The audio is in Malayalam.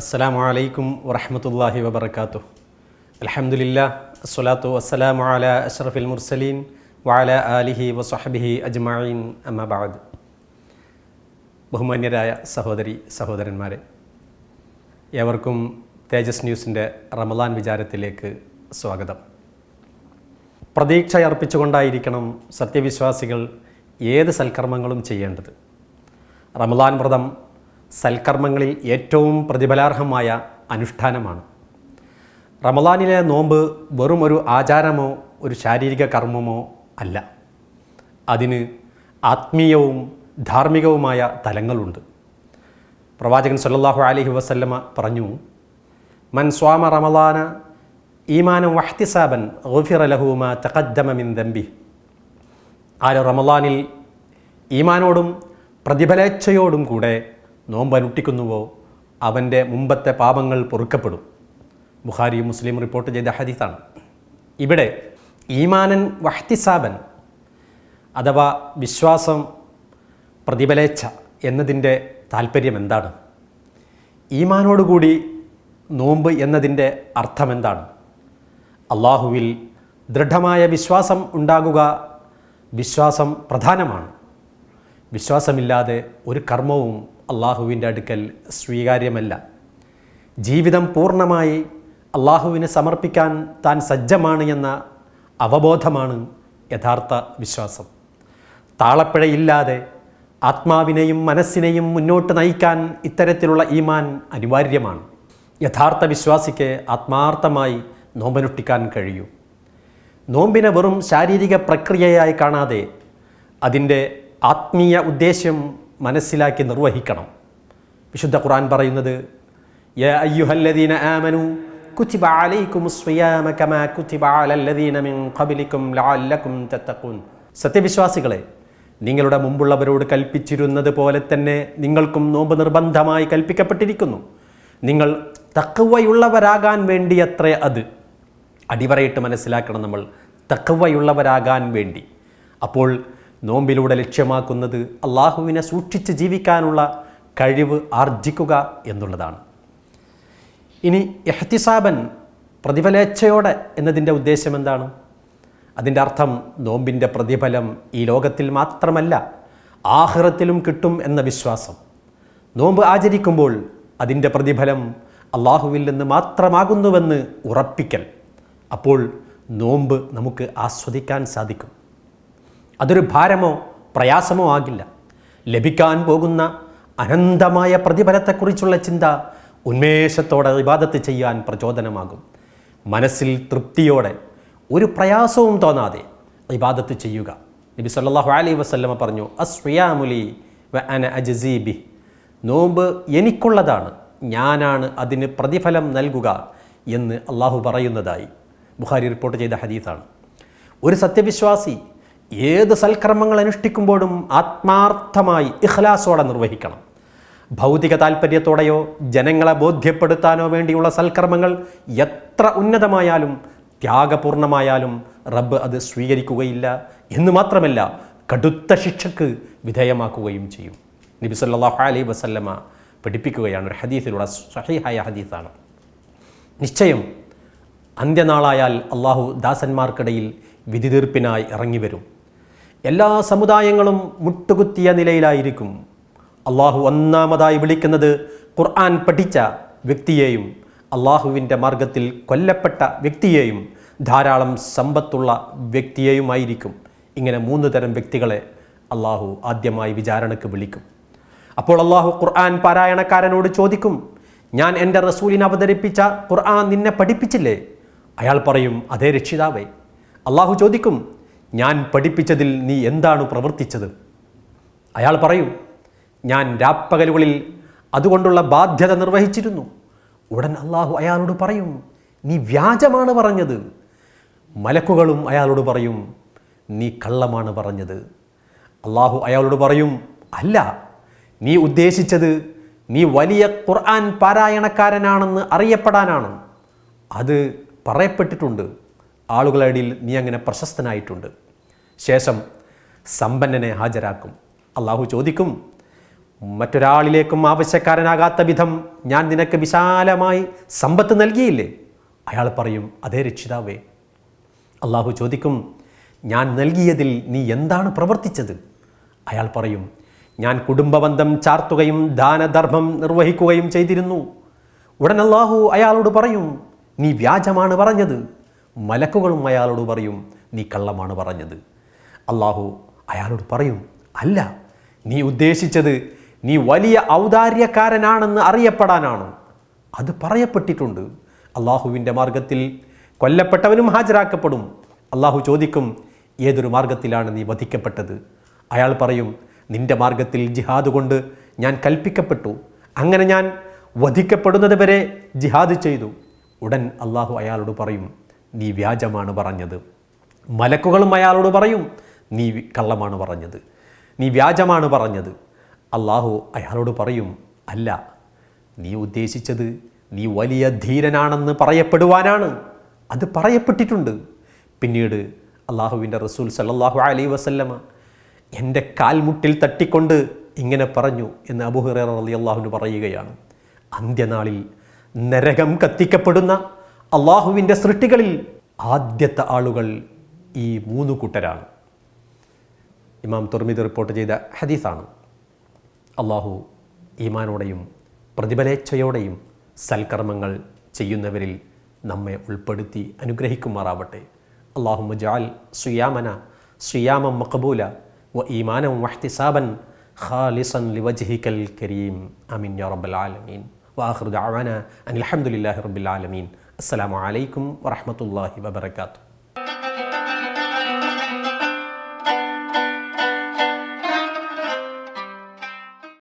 അസ്സലാമു അലൈക്കും വറഹമത്തല്ലാഹി വബർക്കാത്തു അലഹമുല്ല അസ്സലാത്തു വസ്സലാമു അല അഷ്റഫിൽ മുർസലീൻ വാല ആലിഹി വസഹബിഹി അജ്മഈൻ. അമ്മബാദ് ബഹുമാന്യരായ സഹോദരി സഹോദരന്മാരെ ഏവർക്കും തേജസ് ന്യൂസിന്റെ റമദാൻ വിചാരത്തിലേക്ക് സ്വാഗതം. പ്രതീക്ഷയർപ്പിച്ചുകൊണ്ടായിരിക്കണം സത്യവിശ്വാസികൾ ഏത് സൽക്കർമ്മങ്ങളും ചെയ്യേണ്ടത്. റമദാൻ വ്രതം സൽക്കർമ്മങ്ങളിൽ ഏറ്റവും പ്രതിഫലാർഹമായ അനുഷ്ഠാനമാണ്. റമദാനിലെ നോമ്പ് വെറും ഒരു ആചാരമോ ഒരു ശാരീരിക കർമ്മമോ അല്ല. അതിന് ആത്മീയവും ധാർമ്മികവുമായ തലങ്ങളുണ്ട്. പ്രവാചകൻ സല്ലാഹു അലഹി വസല്ലമ പറഞ്ഞു മൻ സ്വാമ റമദാന ഈമാനം വഹ്തിസാബൻ ഗുഫിറ ലഹുമ തഖദ്ദമ മിൻ ദംബി ആര് റമദാനിൽ ഈമാനോടും പ്രതിഫലേച്ഛയോടും കൂടെ നോമ്പ് അനുഷ്ഠിക്കുന്നുവോ അവന്റെ മുമ്പത്തെ പാപങ്ങൾ പൊറുക്കപ്പെടും. ബുഖാരി മുസ്ലിം റിപ്പോർട്ട് ചെയ്ത ഹദീസാണ്. ഇവിടെ ഈമാനൻ വഹ്തിസാബൻ അഥവാ വിശ്വാസം പ്രതിഫലേച്ഛ എന്നതിന്റെ താല്പര്യം എന്താണ്? ഈമാനോടുകൂടി നോമ്പ് എന്നതിന്റെ അർത്ഥം എന്താണ്? അള്ളാഹുവിൽ ദൃഢമായ വിശ്വാസം ഉണ്ടാകുക വിശ്വാസം പ്രധാനമാണ്. വിശ്വാസമില്ലാതെ ഒരു കർമ്മവും അള്ളാഹുവിന്റെ അടുക്കൽ സ്വീകാര്യമല്ല. ജീവിതം പൂർണമായി അള്ളാഹുവിന് സമർപ്പിക്കാൻ താൻ സജ്ജമാണ് എന്ന അവബോധമാണ് യഥാർത്ഥ വിശ്വാസം. താളപ്പിഴയില്ലാതെ ആത്മാവിനെയും മനസ്സിനെയും മുന്നോട്ട് നയിക്കാൻ ഇത്തരത്തിലുള്ള ഈമാൻ അനിവാര്യമാണ്. യഥാർത്ഥ വിശ്വാസിക്ക് ആത്മാർത്ഥമായി നോമ്പനുഷ്ഠിക്കാൻ കഴിയൂ. നോമ്പിനെ വെറും ശാരീരിക പ്രക്രിയയായി കാണാതെ അതിന്റെ ആത്മീയ ഉദ്ദേശ്യം മനസ്സിലാക്കി നിർവഹിക്കണം. വിശുദ്ധ ഖുറാൻ പറയുന്നത് കമാ അലല്ലദീന മിൻ സത്യവിശ്വാസികളെ നിങ്ങളുടെ മുമ്പുള്ളവരോട് കൽപ്പിച്ചിരുന്നത് പോലെ തന്നെ നിങ്ങൾക്കും നോമ്പ് നിർബന്ധമായി കൽപ്പിക്കപ്പെട്ടിരിക്കുന്നു. നിങ്ങൾ തക്കവയുള്ളവരാകാൻ വേണ്ടിയത്രേ അത്. അടിവരയിട്ട് മനസ്സിലാക്കണം നമ്മൾ തക്കവയുള്ളവരാകാൻ വേണ്ടി. അപ്പോൾ നോമ്പിലൂടെ ലക്ഷ്യമാക്കുന്നത് അള്ളാഹുവിനെ സൂക്ഷിച്ച് ജീവിക്കാനുള്ള കഴിവ് ആർജിക്കുക എന്നുള്ളതാണ്. ഇനി എഹ്തിസാബൻ പ്രതിഫലേച്ഛയോടെ എന്നതിന്റെ ഉദ്ദേശം എന്താണ്? അതിന്റെ അർത്ഥം നോമ്പിന്റെ പ്രതിഫലം ഈ ലോകത്തിൽ മാത്രമല്ല ആഹ്റത്തിലും കിട്ടും എന്ന വിശ്വാസം. നോമ്പ് ആചരിക്കുമ്പോൾ അതിന്റെ പ്രതിഫലം അള്ളാഹുവിൽ നിന്ന് മാത്രമാകുന്നുവെന്ന് ഉറപ്പിക്കൽ. അപ്പോൾ നോമ്പ് നമുക്ക് ആസ്വദിക്കാൻ സാധിക്കും. അതൊരു ഭാരമോ പ്രയാസമോ ആകില്ല. ലഭിക്കാൻ പോകുന്ന അനന്തമായ പ്രതിഫലത്തെക്കുറിച്ചുള്ള ചിന്ത ഉന്മേഷത്തോടെ വിവാദത്ത് ചെയ്യാൻ പ്രചോദനമാകും. മനസ്സിൽ തൃപ്തിയോടെ ഒരു പ്രയാസവും തോന്നാതെ ഇബാദത്ത് ചെയ്യുക. നബി സല്ലാഹു അലൈ വസ്ല്ലമ പറഞ്ഞു അസ്വയാമുലി വ അന അജസീബി നോമ്പ് എനിക്കുള്ളതാണ് ഞാനാണ് അതിന് പ്രതിഫലം നൽകുക എന്ന് അള്ളാഹു പറയുന്നതായി ബുഹാരി റിപ്പോർട്ട് ചെയ്ത ഹദീസാണ്. ഒരു സത്യവിശ്വാസി ഏത് സൽക്കർമ്മങ്ങൾ അനുഷ്ഠിക്കുമ്പോഴും ആത്മാർത്ഥമായി ഇഖ്ലാസോടെ നിർവഹിക്കണം. ഭൗതിക താല്പര്യത്തോടെയോ ജനങ്ങളെ ബോധ്യപ്പെടുത്താനോ വേണ്ടിയുള്ള സൽക്കർമ്മങ്ങൾ എത്ര ഉന്നതമായാലും ത്യാഗപൂർണമായാലും റബ്ബ് അത് സ്വീകരിക്കുകയില്ല എന്ന് മാത്രമല്ല കടുത്ത ശിക്ഷക്ക് വിധേയമാക്കുകയും ചെയ്യും. നബി സല്ലല്ലാഹു അലൈഹി വസല്ലമ പഠിപ്പിക്കുകയാണ് ഒരു ഹദീസിലൂടെ സഹിഹായ ഹദീസാണ്. നിശ്ചയം അന്ത്യനാളായാൽ അള്ളാഹു ദാസന്മാർക്കിടയിൽ വിധി തീർപ്പിനായി ഇറങ്ങി വരും എല്ലാ സമുദായങ്ങളും മുട്ടുകുത്തിയ നിലയിലായിരിക്കും. അള്ളാഹു ഒന്നാമതായി വിളിക്കുന്നത് ഖുർആൻ പഠിച്ച വ്യക്തിയെയും അള്ളാഹുവിന്റെ മാർഗത്തിൽ കൊല്ലപ്പെട്ട വ്യക്തിയെയും ധാരാളം സമ്പത്തുള്ള വ്യക്തിയെയുമായിരിക്കും. ഇങ്ങനെ മൂന്ന് തരം വ്യക്തികളെ അള്ളാഹു ആദ്യമായി വിചാരണക്ക് വിളിക്കും. അപ്പോൾ അള്ളാഹു ഖുർആൻ പാരായണക്കാരനോട് ചോദിക്കും ഞാൻ എന്റെ റസൂലിനെ അവതരിപ്പിച്ച ഖുർആൻ നിന്നെ പഠിപ്പിച്ചില്ലേ? അയാൾ പറയും അതേ രക്ഷിതാവേ. അള്ളാഹു ചോദിക്കും ഞാൻ പഠിപ്പിച്ചതിൽ നീ എന്താണ് പ്രവർത്തിച്ചത്? അയാൾ പറയൂ ഞാൻ രാപ്പകലുകളിൽ അതുകൊണ്ടുള്ള ബാധ്യത നിർവഹിച്ചിരുന്നു. ഉടൻ അള്ളാഹു അയാളോട് പറയും നീ വ്യാജമാണ് പറഞ്ഞത്. മലക്കുകളും അയാളോട് പറയും നീ കള്ളമാണ് പറഞ്ഞത്. അള്ളാഹു അയാളോട് പറയും അല്ല നീ ഉദ്ദേശിച്ചത് നീ വലിയ ഖുർആൻ പാരായണക്കാരനാണെന്ന് അറിയപ്പെടാനാണ്. അത് പറയപ്പെട്ടിട്ടുണ്ട്. ആളുകളുടെ ഇടയിൽ നീ അങ്ങനെ പ്രശസ്തനായിട്ടുണ്ട്. ശേഷം സമ്പന്നനെ ഹാജരാക്കും. അള്ളാഹു ചോദിക്കും മറ്റൊരാളിലേക്കും ആവശ്യക്കാരനാകാത്ത വിധം ഞാൻ നിനക്ക് വിശാലമായി സമ്പത്ത് നൽകിയില്ലേ? അയാൾ പറയും അതേ രക്ഷിതാവേ. അള്ളാഹു ചോദിക്കും ഞാൻ നൽകിയതിൽ നീ എന്താണ് പ്രവർത്തിച്ചത്? അയാൾ പറയും ഞാൻ കുടുംബബന്ധം ചാർത്തുകയും ദാനധർമ്മം നിർവഹിക്കുകയും ചെയ്തിരുന്നു. ഉടൻ അള്ളാഹു അയാളോട് പറയും നീ വ്യാജമാണ് പറഞ്ഞത്. മലക്കുകളും അയാളോട് പറയും നീ കള്ളമാണ് പറഞ്ഞത്. അള്ളാഹു അയാളോട് പറയും അല്ല നീ ഉദ്ദേശിച്ചത് നീ വലിയ ഔദാര്യക്കാരനാണെന്ന് അറിയപ്പെടാനാണ്? അത് പറയപ്പെട്ടിട്ടുണ്ട്. അള്ളാഹുവിന്റെ മാർഗത്തിൽ കൊല്ലപ്പെട്ടവനും ഹാജരാക്കപ്പെടും. അള്ളാഹു ചോദിക്കും ഏതൊരു മാർഗത്തിലാണ് നീ വധിക്കപ്പെട്ടത്? അയാൾ പറയും നിന്റെ മാർഗത്തിൽ ജിഹാദ് കൊണ്ട് ഞാൻ കൽപ്പിക്കപ്പെട്ടു. അങ്ങനെ ഞാൻ വധിക്കപ്പെടുന്നത് വരെ ജിഹാദ് ചെയ്തു. ഉടൻ അള്ളാഹു അയാളോട് പറയും നീ വ്യാജമാണ് പറഞ്ഞത്. മലക്കുകളും അയാളോട് പറയും നീ കള്ളമാണ് പറഞ്ഞത്. നീ വ്യാജമാണ് പറഞ്ഞത്. അള്ളാഹു അയാളോട് പറയും അല്ല നീ ഉദ്ദേശിച്ചത് നീ വലിയ ധീരനാണെന്ന് പറയപ്പെടുവാനാണ്. അത് പറയപ്പെട്ടിട്ടുണ്ട്. പിന്നീട് അള്ളാഹുവിന്റെ റസൂൽ സല്ലാഹു അലൈ വസല്ലമ എന്റെ കാൽമുട്ടിൽ തട്ടിക്കൊണ്ട് ഇങ്ങനെ പറഞ്ഞു എന്ന് അബുഹുറ അലി അള്ളാഹുവിന് പറയുകയാണ്. അന്ത്യനാളിൽ നരകം കത്തിക്കപ്പെടുന്ന അള്ളാഹുവിന്റെ സൃഷ്ടികളിൽ ആദ്യത്തെ ആളുകൾ ഈ മൂന്ന് കൂട്ടരാണ്. ഇമാം തുർമിദ് റിപ്പോർട്ട് ചെയ്ത ഹദീസാണ്. അള്ളാഹു ഈമാനോടെയും പ്രതിഫലേച്ഛയോടെയും സൽക്കർമ്മങ്ങൾ ചെയ്യുന്നവരിൽ നമ്മെ ഉൾപ്പെടുത്തി അനുഗ്രഹിക്കുമാറാവട്ടെ. അള്ളാഹു മുജാൽ സുയാമന സുയാമം മഖബൂല വ ഈമാനം വഹ്തിസാബൻ ഖാലിസൻ ലിവജ്ഹിക്കൽ കരീം. അമിൻ യാ റബ്ബൽ ആലമീൻ. വാഹൃദ് ദഅവാന അനിൽ ഹംദുലില്ലാഹി റബ്ബിൽ ആലമീൻ. അസ്സലാമു അലൈക്കും വറഹ്മത്തുള്ളാഹി വബറകാതുഹു.